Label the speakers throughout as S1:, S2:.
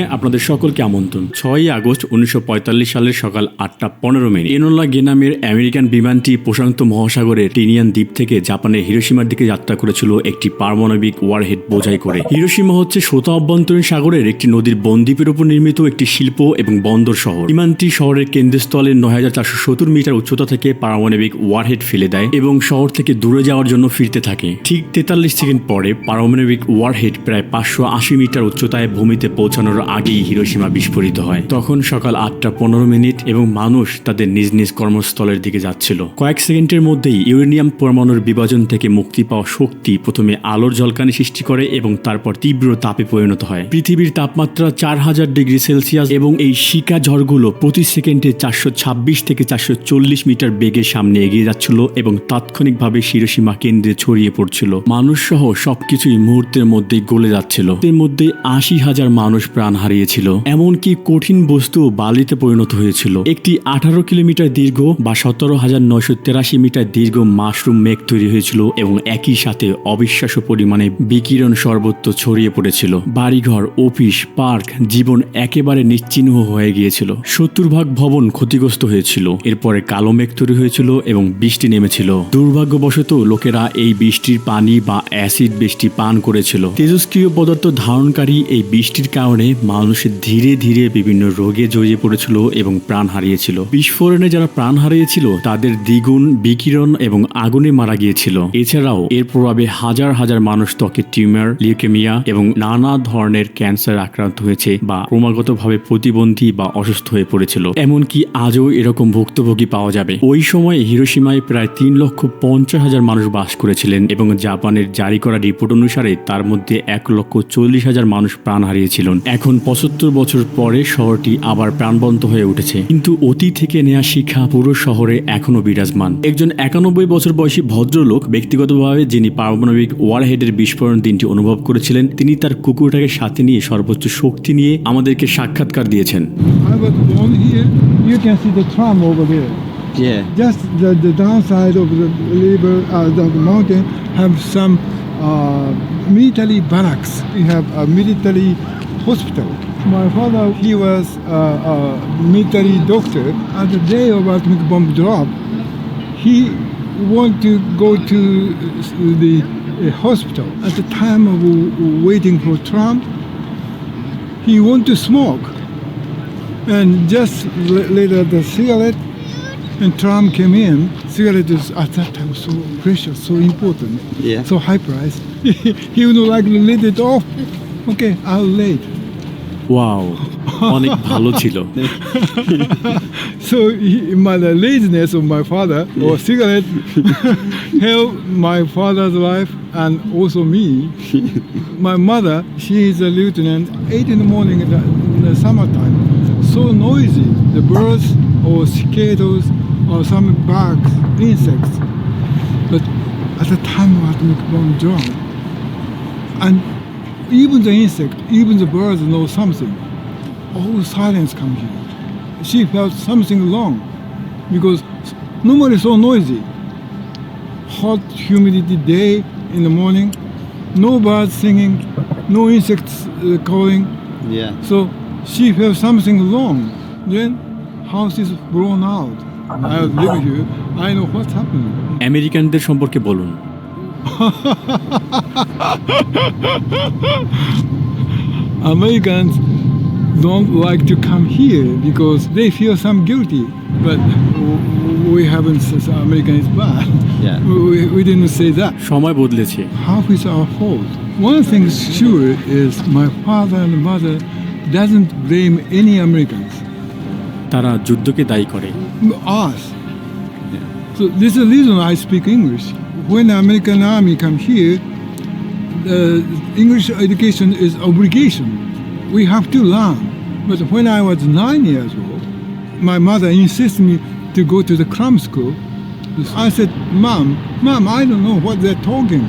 S1: আপনাদের সকলকে আমন্ত্রণ। ছয়ই আগস্ট উনিশশো পঁয়তাল্লিশ সালের সকাল আটটা পনেরো মিনিট। এনোলা গেনামের আমেরিকান বিমানটি প্রশান্ত মহাসাগরের টিনিয়ান দ্বীপ থেকে জাপানের হিরোসীমার দিকে যাত্রা করেছিল একটি পারমাণবিক ওয়ারহেড বোঝাই করে। হিরোসীমা হচ্ছে শ্রোতা অভ্যন্তরীণ সাগরের একটি নদীর বনদ্বীপের উপর নির্মিত একটি শিল্প এবং বন্দর শহর। বিমানটি শহরের কেন্দ্রস্থলে নয় হাজার চারশো সত্তর মিটার উচ্চতা থেকে পারমাণবিক ওয়ারহেড ফেলে দেয় এবং শহর থেকে দূরে যাওয়ার জন্য ফিরতে থাকে। ঠিক তেতাল্লিশ সেকেন্ড পরে পারমাণবিক ওয়ারহেড প্রায় পাঁচশো আশি মিটার উচ্চতায় ভূমিতে পৌঁছানোর আগেই হিরোসীমা বিস্ফোরিত হয়। তখন সকাল আটটা পনেরো মিনিট এবং মানুষ তাদের নিজ নিজ কর্মস্থলের দিকে যাচ্ছিল। কয়েক সেকেন্ডের মধ্যেই ইউরেনিয়াম পরমাণুর বিভাজন থেকে মুক্তি পাওয়া শক্তি প্রথমে আলোর ঝলকানি সৃষ্টি করে এবং তারপর তীব্র তাপে পরিণত হয়। পৃথিবীর তাপমাত্রা চার হাজার ডিগ্রি সেলসিয়াস এবং এই শিকা ঝড়গুলো প্রতি সেকেন্ডে চারশো ছাব্বিশ থেকে চারশো চল্লিশ মিটার বেগের সামনে এগিয়ে যাচ্ছিল এবং তাৎক্ষণিকভাবে শিরোসীমা কেন্দ্রে ছড়িয়ে পড়ছিল। মানুষ সহ সবকিছুই মুহূর্তের মধ্যেই গলে যাচ্ছিল। এর মধ্যে আশি হাজার মানুষ প্রাণ হারিয়েছিল, এমনকি কঠিন বস্তু বালিতে পরিণত হয়েছিল। একটি আঠারো কিলোমিটার দীর্ঘ বা সতেরো হাজার নয়শো তেরাশি মিটার দীর্ঘ মাশরুম মেঘ তৈরি হয়েছিল এবং একই সাথে অবিশ্বাস্য পরিমাণে বিকিরণ সর্বত্র ছড়িয়ে পড়েছিল। বাড়িঘর, অফিস, পার্ক, জীবন একেবারে নিশ্চিহ্ন হয়ে গিয়েছিল। সত্তর ভাগ ভবন ক্ষতিগ্রস্ত হয়েছিল। এরপরে কালো মেঘ তৈরি হয়েছিল এবং বৃষ্টি নেমেছিল। দুর্ভাগ্যবশত লোকেরা এই বৃষ্টির পানি বা অ্যাসিড বৃষ্টি পান করেছিল। তেজস্ক্রিয় পদার্থ ধারণকারী এই বৃষ্টির কারণে মানুষের ধীরে ধীরে বিভিন্ন রোগে জড়িয়ে পড়েছিল এবং প্রাণ হারিয়েছিল। বিস্ফোরণে যারা প্রাণ হারিয়েছিল, তাদের দ্বিগুণ বিকিরণ এবং আগুনে মারা গিয়েছিল। এছাড়াও এর প্রভাবে হাজার হাজার মানুষ ত্বকের টিউমার, লিউকেমিয়া এবং নানা ধরনের ক্যান্সার আক্রান্ত হয়েছে বা ক্রমাগতভাবে প্রতিবন্ধী বা অসুস্থ হয়ে পড়েছিল। এমনকি আজও এরকম ভুক্তভোগী পাওয়া যাবে। ওই সময় হিরোসীমায় প্রায় তিন লক্ষ পঞ্চাশ হাজার মানুষ বাস করেছিলেন এবং জাপানের জারি করা রিপোর্ট অনুসারে তার মধ্যে এক লক্ষ চল্লিশ হাজার মানুষ প্রাণ হারিয়েছিলেন। এখন পঁচাত্তর বছর পরে শহরটি আবার প্রাণবন্ত হয়ে উঠেছে কিন্তু অতীত থেকে নেওয়া শিক্ষা পুরো শহরে এখনও বিরাজমান একজন একানব্বই বছর বয়সী ভদ্রলোক ব্যক্তিগতভাবে যিনি পারমাণবিক ওয়ারহেডের বিস্ফোরণ দিনটি অনুভব করেছিলেন তিনি তার কুকুরটাকে সাথে নিয়ে সর্বোচ্চ শক্তি নিয়ে আমাদেরকে সাক্ষাৎকার দিয়েছেন.
S2: Yeah.
S3: Just the, the downside of the river, uh, the mountain, have some uh, military barracks. We have a military hospital. My father, he was uh, a military doctor. At the day of atomic bomb drop, he wanted to go to the uh, hospital. At the time of waiting for tram, he wanted to smoke. And just l- later, the cigarette and tram came in. Cigarette is at that time so precious, so important,
S2: Yeah.
S3: so high price. he would not like to let it off. Okay, I'll late.
S1: Wow অনেক ভালো ছিল
S3: So he, my the laziness of my father or cigarette helped my father's wife and also me. my mother, she is a lieutenant. Eight in the morning in the, in the summertime, so noisy. The birds or cicadas or some bugs, insects. But at the time of atomic bomb drop, and even the insect, even the birds know something. All silence comes here she felt something wrong because normally so noisy. Hot humidity day in the morning, no birds singing, no insects uh, calling.
S2: Yeah.
S3: So she felt something wrong. Then house is blown out. I live here. I know what's happening.
S1: আমেরিকানদের সম্পর্কে বলুন
S3: Americans don't like to come here because they feel some guilty. But w- we haven't said American is bad.
S2: Yeah.
S3: We, we didn't say that.
S1: সময় বদলেছে
S3: Half is our fault. One thing is sure is my father and mother doesn't blame any Americans.
S1: তারা যুদ্ধকে দায়ী করে
S3: Us. So this is the reason I speak English. When American army come here, English education is obligation. We have to learn. But when I was nine years old, my mother insisted me to go to the cram school. I said, Mom, Mom, I don't know what they're talking.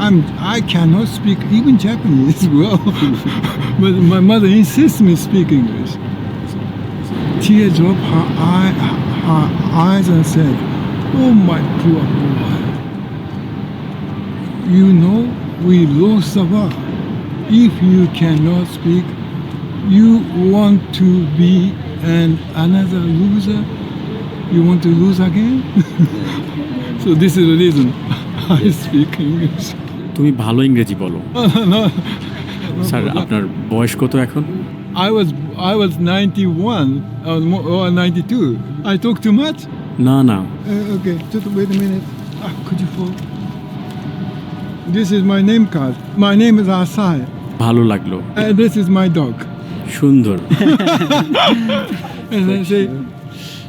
S3: I'm, I cannot speak even Japanese well. but my mother insists me speak English. Tears dropped her, eye, her eyes and said, Oh, my poor boy You know, we lost the war. If you cannot speak, you want to be an another loser? You want to lose again? so this is the reason I speak English.
S1: তুমি ভালো ইংরেজি বলো
S3: no, no,
S1: sir আপনার বয়স কত এখন
S3: I was I was 91. I was more, or 92. I talk too much.
S1: না না
S3: Uh, okay, just wait a minute. Ah, could you fall? This is my name card. My name is Asai.
S1: ভালো লাগলো
S3: And this is my dog.
S1: সুন্দর
S3: And then say,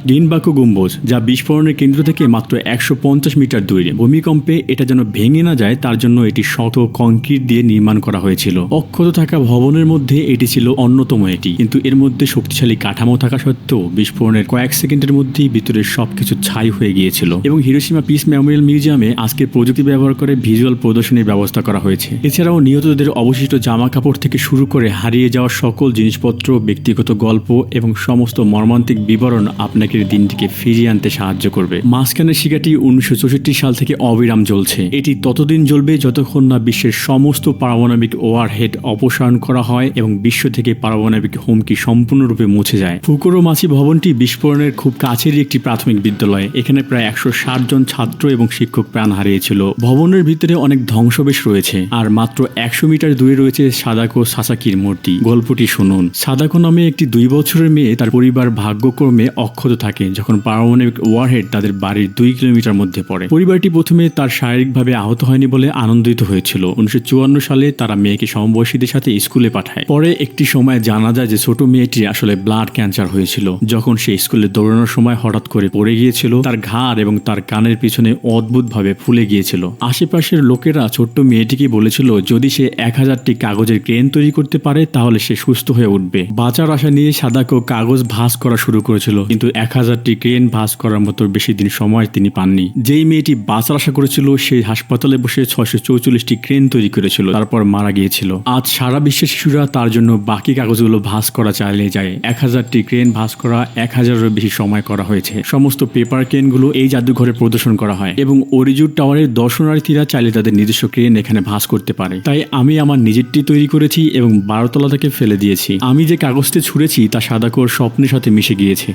S1: ডিনবাকু গম্বুজ, যা বিস্ফোরণের কেন্দ্র থেকে মাত্র একশো পঞ্চাশ মিটার দূরে। ভূমিকম্পে এটা যেন ভেঙে না যায়, তার জন্য এটি শত কংক্রিট দিয়ে নির্মাণ করা হয়েছিল। অক্ষত থাকা ভবনের মধ্যে এটি ছিল অন্যতম এটি, কিন্তু এর মধ্যে শক্তিশালী কাঠামো থাকা সত্ত্বেও বিস্ফোরণের কয়েক সেকেন্ডের মধ্যেই ভিতরের সবকিছু ছাই হয়ে গিয়েছিল। এবং হিরোসীমা পিস মেমোরিয়াল মিউজিয়ামে আজকে প্রযুক্তি ব্যবহার করে ভিজুয়াল প্রদর্শনীর ব্যবস্থা করা হয়েছে। এছাড়াও নিহতদের অবশিষ্ট জামা কাপড় থেকে শুরু করে হারিয়ে যাওয়া সকল জিনিসপত্র, ব্যক্তিগত গল্প এবং সমস্ত মর্মান্তিক বিবরণ আপনাকে দিনটিকে ফিরিয়ে আনতে সাহায্য করবে। মাঝখানের শিকাটি উনিশশো চৌষট্টি সাল থেকে অবিরাম জ্বলছে। এটি ততদিন জ্বলবে যতক্ষণ না বিশ্বের সমস্ত পারমাণবিক ওয়ারহেড অপসারণ করা হয় এবং বিশ্ব থেকে পারমাণবিক হুমকি সম্পূর্ণরূপে মুছে যায়। ফুকুরো মাছি ভবনটি বিস্ফোরণের খুব কাছেরই একটি প্রাথমিক বিদ্যালয়। এখানে প্রায় একশো ষাট জন ছাত্র এবং শিক্ষক প্রাণ হারিয়েছিল। ভবনের ভিতরে অনেক ধ্বংসবেশ রয়েছে। আর মাত্র একশো মিটার দূরে রয়েছে সাদাকো সাসাকির মূর্তি। গল্পটি শুনুন। সাদাকো নামে একটি দুই বছরের মেয়ে তার পরিবার ভাগ্যক্রমে অক্ষত থাকে যখন পারমাণবিক ওয়ারহেড তাদের বাড়ির দুই কিলোমিটার মধ্যে পড়ে। পরিবারটি প্রথমে তার শারীরিকভাবে আহত হয়নি বলে আনন্দিত হয়েছিল। উনিশশো চুয়ান্ন সালে তারা মেয়েকে সমবয়সীদের সাথে স্কুলে পাঠায়। পরে একটি সময় জানা যায় যে ছোট মেয়েটি আসলে ব্লাড ক্যান্সার হয়েছিল। যখন সে স্কুলে দৌড়ানোর সময় হঠাৎ করে পড়ে গিয়েছিল, তার ঘাড় এবং তার কানের পিছনে অদ্ভুতভাবে ফুলে গিয়েছিল। আশেপাশের লোকেরা ছোট্ট মেয়েটিকে বলেছিল, যদি সে এক হাজারটি কাগজের ক্রেন তৈরি করতে পারে, তাহলে সে সুস্থ হয়ে উঠবে। বাঁচার আশা নিয়ে সাদাকো কাগজ ভাঁজ করা শুরু করেছিল, কিন্তু এক হাজারটি ক্রেন ভাঁজ করার মতো বেশি দিন সময় তিনি পাননি। যেই মেয়েটি বাঁচার আশা করেছিল, সেই হাসপাতালে বসে ছয়শো চৌচল্লিশটি ক্রেন তৈরি করেছিল, তারপর মারা গিয়েছিল। আজ সারা বিশ্বের শিশুরা তার জন্য বাকি কাগজগুলো ভাঁজ করা চালিয়ে যায়। এক হাজারটি ক্রেন ভাঁজ করা এক হাজারেরও বেশি সময় করা হয়েছে। সমস্ত পেপার ক্রেনগুলো এই জাদুঘরে প্রদর্শন করা হয় এবং অরিজুর টাওয়ারের দর্শনার্থীরা চাইলে তাদের নিজস্ব ক্রেন এখানে ভাঁজ করতে পারে। তাই আমি আমার নিজেরটি তৈরি করেছি এবং বারোতলা থেকে ফেলে দিয়েছি। আমি যে কাগজটি ছুঁড়েছি, তা সাদাকোর স্বপ্নের সাথে মিশে গিয়েছে।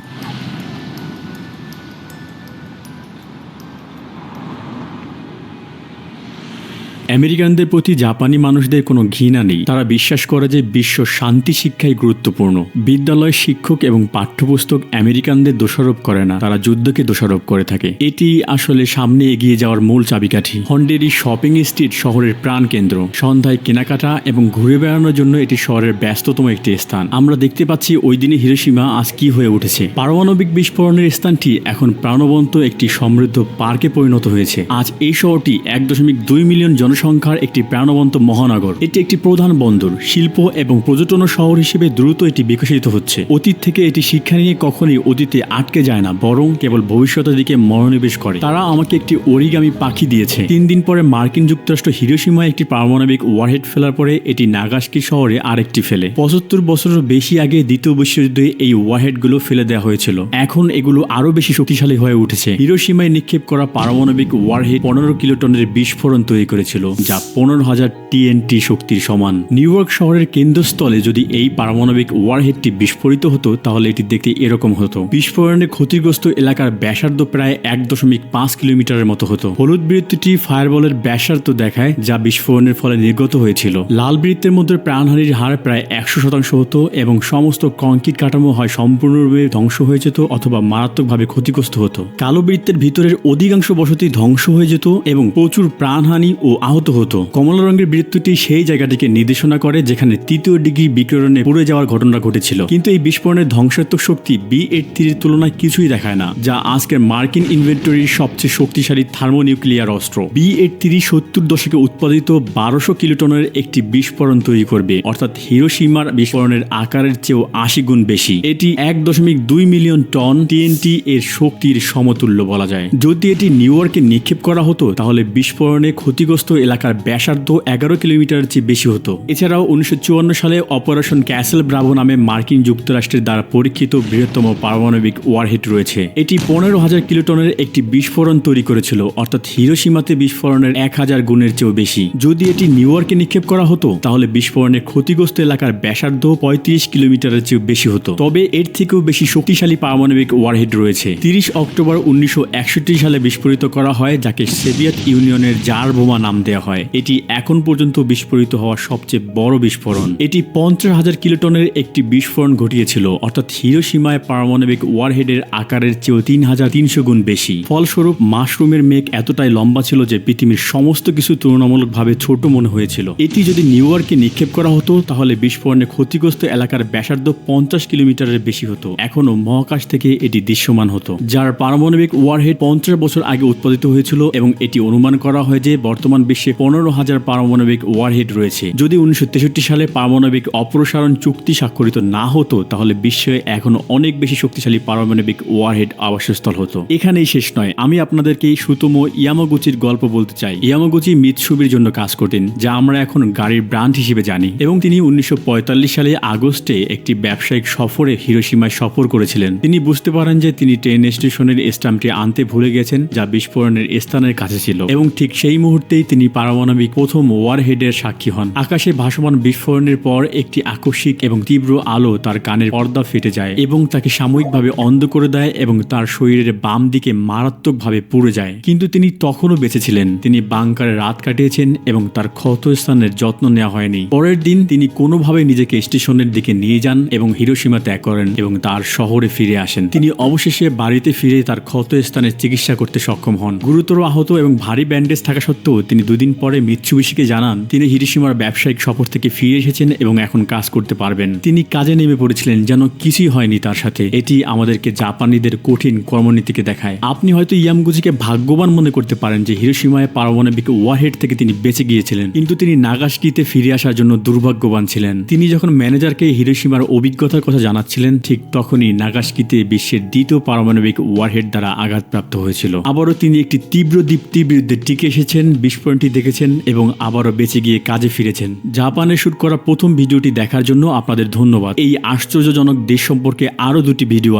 S1: আমেরিকানদের প্রতি জাপানি মানুষদের কোনো ঘৃণা নেই। তারা বিশ্বাস করে যে বিশ্ব শান্তি শিক্ষাই গুরুত্বপূর্ণ। বিদ্যালয় শিক্ষক এবং পাঠ্যপুস্তক আমেরিকানদের দোষারোপ করে না, তারা যুদ্ধকে দোষারোপ করে থাকে। এটি আসলে সামনে এগিয়ে যাওয়ার মূল চাবিকাঠি। হন্ডেরি শপিং স্ট্রিট শহরের প্রাণকেন্দ্র সন্ধ্যায় কেনাকাটা এবং ঘুরে বেড়ানোর জন্য এটি শহরের ব্যস্ততম একটি স্থান। আমরা দেখতে পাচ্ছি ওই দিনে হিরোসীমা আজ কি হয়ে উঠেছে। পারমাণবিক বিস্ফোরণের স্থানটি এখন প্রাণবন্ত একটি সমৃদ্ধ পার্কে পরিণত হয়েছে। আজ এই শহরটি এক দশমিক দুই মিলিয়ন জনসংখ্যার একটি প্রাণবন্ত মহানগর। এটি একটি প্রধান বন্দর, শিল্প এবং পর্যটন শহর হিসেবে দ্রুত এটি বিকশিত হচ্ছে। অতীত থেকে এটি শিক্ষা নিয়ে কখনই অতীতে আটকে যায় না, বরং কেবল ভবিষ্যতের দিকে মনোনিবেশ করে। তারা আমাকে একটি অরিগামি পাখি দিয়েছে। তিন দিন পরে মার্কিন যুক্তরাষ্ট্র হিরোসীমায় একটি পারমাণবিক ওয়ারহেড ফেলার পরে এটি নাগাস্কি শহরে আরেকটি ফেলে। পঁচাত্তর বছরের বেশি আগে দ্বিতীয় বিশ্বযুদ্ধে এই ওয়ারহেডগুলো ফেলে দেওয়া হয়েছিল। এখন এগুলো আরও বেশি শক্তিশালী হয়ে উঠেছে। হিরোসীমায় নিক্ষেপ করা পারমাণবিক ওয়ারহেড পনেরো কিলোটনের বিস্ফোরণ তৈরি করেছিল। যা পনেরো হাজার টিএনটি শক্তির সমান। নিউ ইয়র্ক শহরের কেন্দ্রস্থলে যদি এই পারমাণবিক ওয়ারহেডটি বিস্ফোরিত হতো, তাহলে এটি দেখতে এরকম হতো। বিস্ফোরণে ক্ষতিগ্রস্ত এলাকার ব্যাসার্ধ প্রায় এক দশমিক পাঁচ কিলোমিটারের মতো হতো। হলুদ বৃত্তটি ফায়ারবলের ব্যাসার্ধ দেখায়, যা বিস্ফোরণের ফলে নির্গত হয়েছিল। লাল বৃত্তের মধ্যে প্রাণহানির হার প্রায় একশো শতাংশ হতো এবং সমস্ত কংক্রিট কাঠামো হয় সম্পূর্ণরূপে ধ্বংস হয়ে যেত অথবা মারাত্মকভাবে ক্ষতিগ্রস্ত হতো। কালো বৃত্তের ভিতরের অধিকাংশ বসতি ধ্বংস হয়ে যেত এবং প্রচুর প্রাণহানি ও আহত হতো। কমলা রঙের বৃত্তটি সেই জায়গাটিকে নির্দেশনা করে যেখানে তৃতীয় ডিগ্রি বিকিরণে পুড়ে যাওয়ার ঘটনা ঘটেছিল। কিন্তু এই বিস্ফোরণের ধ্বংসাত্মক শক্তি বি এইট থ্রির তুলনায় কিছুই দেখায় না, যা আজকের মার্কিন ইনভেন্টরির সবচেয়ে শক্তিশালী থার্মোনিউক্লিয়ার অস্ত্র। বি এইট থ্রি সত্তর দশকে উৎপাদিত বারোশো কিলোটনের একটি বিস্ফোরণ তৈরি করবে, অর্থাৎ হিরোসীমার বিস্ফোরণের আকারের চেয়েও আশি গুণ বেশি। এটি এক দশমিক দুই মিলিয়ন টন টিএনটি এর শক্তির সমতুল্য বলা যায়। যদি এটি নিউ ইয়র্কে নিক্ষেপ করা হতো, তাহলে বিস্ফোরণে ক্ষতিগ্রস্ত এলাকার ব্যাসার্ধ এগারো কিলোমিটারের চেয়ে বেশি হতো। এছাড়াও উনিশশো চুয়ান্ন সালে অপারেশন ক্যাসেল ব্রাভো নামে মার্কিন যুক্তরাষ্ট্রের দ্বারা পরীক্ষিত বৃহত্তম পারমাণবিক ওয়ারহেড রয়েছে। এটি পনেরো হাজার কিলোটনের একটি বিস্ফোরণ তৈরি করেছিল, অর্থাৎ হিরোসীমাতে বিস্ফোরণের এক হাজার গুণের চেয়েও বেশি। যদি এটি নিউ ইয়র্কে নিক্ষেপ করা হতো, তাহলে বিস্ফোরণের ক্ষতিগ্রস্ত এলাকার ব্যাসার্ধ পঁয়ত্রিশ কিলোমিটারের চেয়েও বেশি হতো। তবে এর থেকেও বেশি শক্তিশালী পারমাণবিক ওয়ারহেড রয়েছে। তিরিশ অক্টোবর উনিশশো একষট্টি সালে বিস্ফোরিত করা হয়, যাকে সোভিয়েত ইউনিয়নের জার বোমা নাম দেওয়া হয়। এটি এখন পর্যন্ত বিস্ফোরিত হওয়া সবচেয়ে বড় বিস্ফোরণ। এটি পঞ্চাশ হাজার কিলোটনের একটি বিস্ফোরণ ঘটিয়েছিল, অর্থাৎ হিরোসীমায় পারমাণবিক ওয়ারহেডের আকারের চেয়েও তিন হাজার তিনশো গুণ বেশি। ফলস্বরূপ, মাশরুমের মেঘ এতটাই লম্বা ছিল যে পৃথিবীর সমস্ত কিছু তুলনামূলকভাবে ছোট মনে হয়েছিল। এটি যদি নিউ ইয়র্কে নিক্ষেপ করা হতো, তাহলে বিস্ফোরণে ক্ষতিগ্রস্ত এলাকার ব্যাসার্ধ পঞ্চাশ কিলোমিটারের বেশি হতো। এখনও মহাকাশ থেকে এটি দৃশ্যমান হতো। যার পারমাণবিক ওয়ারহেড পঞ্চাশ বছর আগে উৎপাদিত হয়েছিল এবং এটি অনুমান করা হয় যে বর্তমান বিশ্বে পনেরো হাজার পারমাণবিক ওয়ারহেড রয়েছে। যদি উনিশশো তেষট্টি সালে পারমাণবিক অপসারণ চুক্তি স্বাক্ষরিত না হতো, তাহলে বিশ্বে এখনও অনেক বেশি শক্তিশালী পারমাণবিক ওয়ারহেড আবাসস্থল হতো। এখানেই শেষ নয়, আমি আপনাদেরকে সুতম ইয়ামাগুচির গল্প বলতে চাই। ইয়ামাগুচি মিৎসুবির জন্য কাজ করতেন, যা আমরা এখন গাড়ির ব্র্যান্ড হিসেবে জানি। এবং তিনি উনিশশো পঁয়তাল্লিশ সালে আগস্টে একটি ব্যবসায়িক সফরে হিরোসীমায় সফর করেছিলেন। তিনি বুঝতে পারেন যে তিনি ট্রেন স্টেশনের স্ট্যাম্পটি আনতে ভুলে গেছেন, যা বিস্ফোরণের স্থানের কাছে ছিল। এবং ঠিক সেই মুহূর্তেই তিনি পারমাণবিক প্রথম ওয়ারহেডের সাক্ষী হন। আকাশে ভাসমান বিস্ফোরণের পর একটি আকস্মিক এবং তীব্র আলো তার কানের পর্দা ফেটে যায় এবং তাকে সাময়িকভাবে অন্ধ করে দেয় এবং তার শরীরের বাম দিকে মারাত্মকভাবে পুড়ে যায়। কিন্তু তিনি তখনও বেঁচে ছিলেন। তিনি বাংকারে রাত কাটিয়েছেন এবং তার ক্ষত স্থানের যত্ন নেওয়া হয়নি। পরের দিন তিনি কোনোভাবে নিজেকে স্টেশনের দিকে নিয়ে যান এবং হিরোসীমা ত্যাগ করেন এবং তার শহরে ফিরে আসেন। তিনি অবশেষে বাড়িতে ফিরে তার ক্ষত স্থানের চিকিৎসা করতে সক্ষম হন। গুরুতর আহত এবং ভারী ব্যান্ডেজ থাকা সত্ত্বেও তিনি দুদিন পরে মিৎসুবিশিকে জানান, তিনি হিরোসীমার ব্যবসায়িক সফর থেকে ফিরে এসেছেন এবং এখন কাজ করতে পারবেন। তিনি কাজে নেমে পড়েছিলেন যেন কিছুই হয়নি তার সাথে। এটি আমাদেরকে জাপানিদের কঠিন কর্মনীতিকে দেখায়। আপনি হয়তো ইয়ামগুজিকে ভাগ্যবান মনে করতে পারেন যে হিরোসীমায় পারমাণবিক ওয়ারহেড থেকে তিনি বেঁচে গিয়েছিলেন। কিন্তু তিনি নাগাসকিতে ফিরে আসার জন্য দুর্ভাগ্যবান ছিলেন। তিনি যখন ম্যানেজারকে হিরোসীমার অভিজ্ঞতার কথা জানাচ্ছিলেন, ঠিক তখনই নাগাসকিতে বিশ্বের দ্বিতীয় পারমাণবিক ওয়ারহেড দ্বারা আঘাতপ্রাপ্ত হয়েছিল। আবারও তিনি একটি তীব্র দীপ্তির বিরুদ্ধে টিকে এসেছেন। বিস্ফোরণটি দেখেছেন এবং আবারও বেঁচে গিয়ে কাজে ফিরেছেন। জাপানে শুট করা প্রথম ভিডিওটি দেখার জন্য আপনাদের ধন্যবাদ। এই আশ্চর্যজনক দেশ সম্পর্কে আরও দুটি ভিডিও